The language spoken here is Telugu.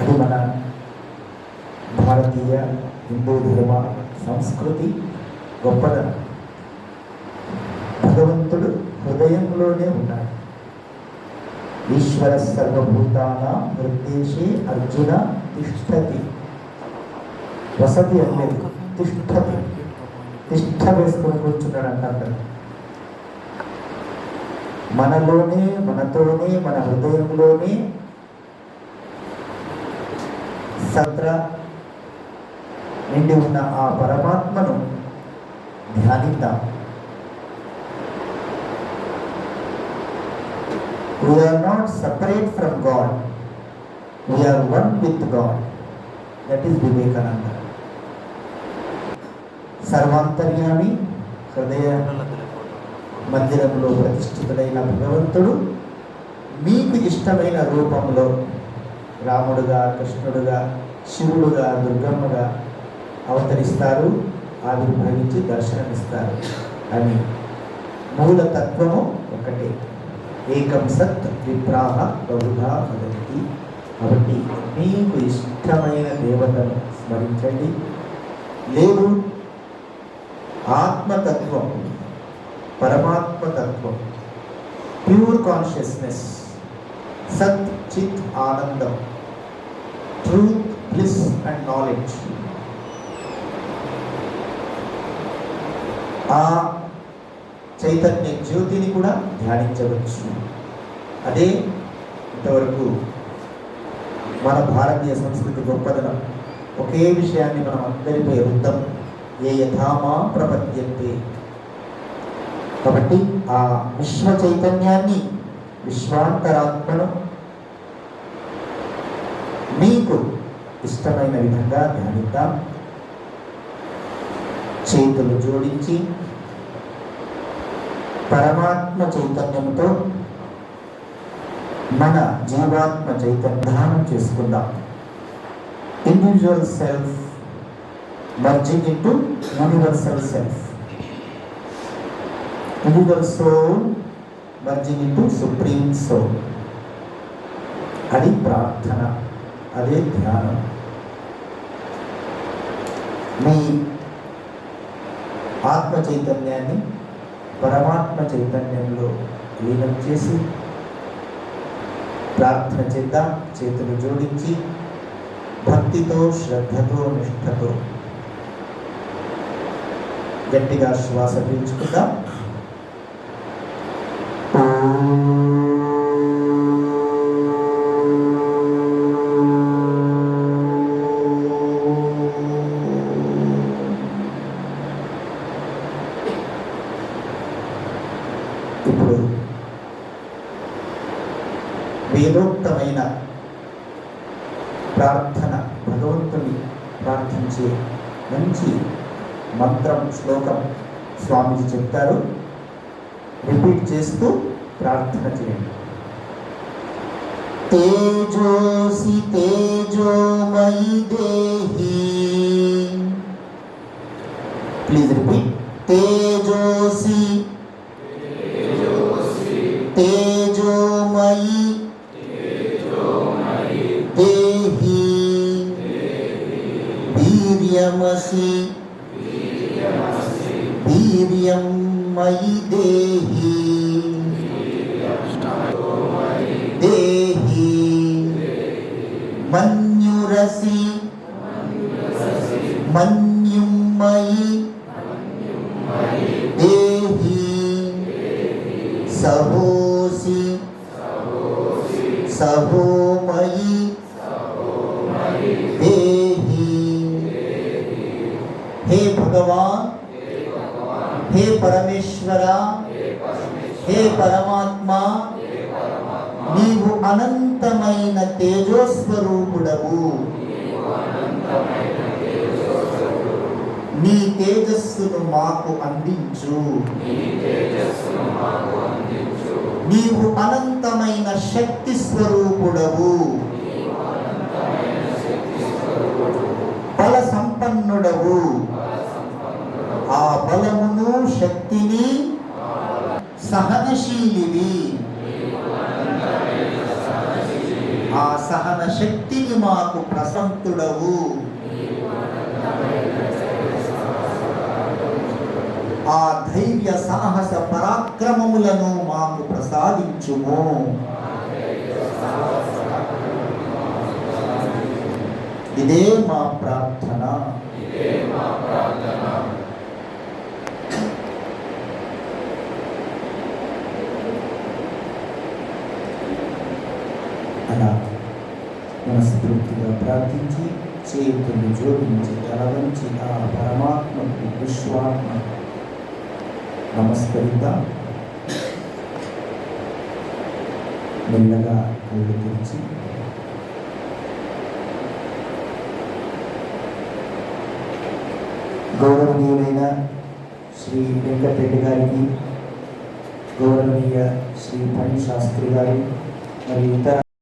అది మన భారతీయ హిందూ ధర్మ సంస్కృతి గొప్పదనం. భగవంతుడు హృదయంలోనే ఉన్నాడు. ఈశ్వర సర్వభూతాన నిర్దేశే అర్జున తిష్టతి. వసతి అనేది తిష్టతి. తిష్ట వేసుకొని కూర్చున్నాడు అంటారు కదా. మనలోనే మనతోనే మన హృదయంలోనే సత్ర నిండి ఉన్న ఆ పరమాత్మను ధ్యానిద్దాం. We're not separate from God we're one with God that is Vivekananda సర్వాంతర్యామి హృదయ మందిరంలో ప్రతిష్ఠితుడైన భగవంతుడు మీకు ఇష్టమైన రూపంలో రాముడుగా కృష్ణుడుగా శివుడుగా దుర్గమ్మగా అవతరిస్తారు. ఆవిర్భవించి దర్శనమిస్తారు అని. మూల తత్వము ఒకటే. ఏకం సత్ విప్రాహ బహుధా వదంతి. కాబట్టి మీకు ఇష్టమైన దేవతను స్మరించండి. లేదు ఆత్మతత్వం పరమాత్మతత్వం ప్యూర్ కాన్షియస్నెస్ సత్ చిత్ ఆనందం అండ్ నాలెడ్జ్ ఆ చైతన్య జ్యోతిని కూడా ధ్యానించవచ్చు. అదే ఇంతవరకు మన భారతీయ సంస్కృతి గొప్పదనం. ఒకే విషయాన్ని మనం అందరిపై రుద్దాం ఏ యథామా ప్రపద్యంతే. కాబట్టి ఆ విశ్వ చైతన్యాన్ని విశ్వాంతరాత్మను మీకు ఇష్టమైన విధంగా ధ్యానిద్దాం. చేతులు జోడించి పరమాత్మ చైతన్యంతో మన జీవాత్మ చైతన్యానం చేసుకుందాం. Individual self merging into universal self individual soul merging into supreme soul అది ప్రార్థన. అదే ధ్యానం. మీ ఆత్మ చైతన్యాన్ని పరమాత్మ చైతన్యంలో లీనం చేసి ప్రార్థన చేద్దాం. చేతులు జోడించి భక్తితో శ్రద్ధతో నిష్ఠతో గట్టిగా శ్వాస పీల్చుకుందాం. వేదోక్తమైన ప్రార్థన భగవంతుని ప్రార్థించే మంచి మంత్రం శ్లోకం స్వామీజీ చెప్తారు. రిపీట్ చేస్తూ ప్రార్థన చేయండి. తేజోసి తేజోమయి దేహి. ప్లీజ్ రిపీట్ తేజోసి वीर्यमसि वीर्यं मयि देहि। देहि। मन्युरसि। मन्युं मयि। देहि। सभोसि। सभोसि భగవాన్ హే పరమేశ్వర హే పరమాత్మ నీవు అనంతమైన తేజోస్వరూపుడవు. నీ తేజస్సును మాకు అందించు. నీవు అనంతమైన శక్తి స్వరూపుడవు. బల సంపన్నుడవు బలమును శక్తిని సహనశీలివి ఆ సహన శక్తి మాకు ప్రసంతుడవు. ఆ ధైర్య సాహస పరాక్రమములను మాకు ప్రసాదించుము. ఇదే మా ప్రార్థన. అలా మనస్ఫూర్తిగా ప్రార్థించి చేతులు జోడించి తలవంచి ఆ పరమాత్మకు విశ్వాత్మ నమస్కరిద్దాం. మెల్లగా కళ్ళు తెరిచి గౌరవనీయులైన శ్రీ వెంకటరెడ్డి గారికి గౌరవనీయ శ్రీ పని శాస్త్రి గారు మరియు ఇతర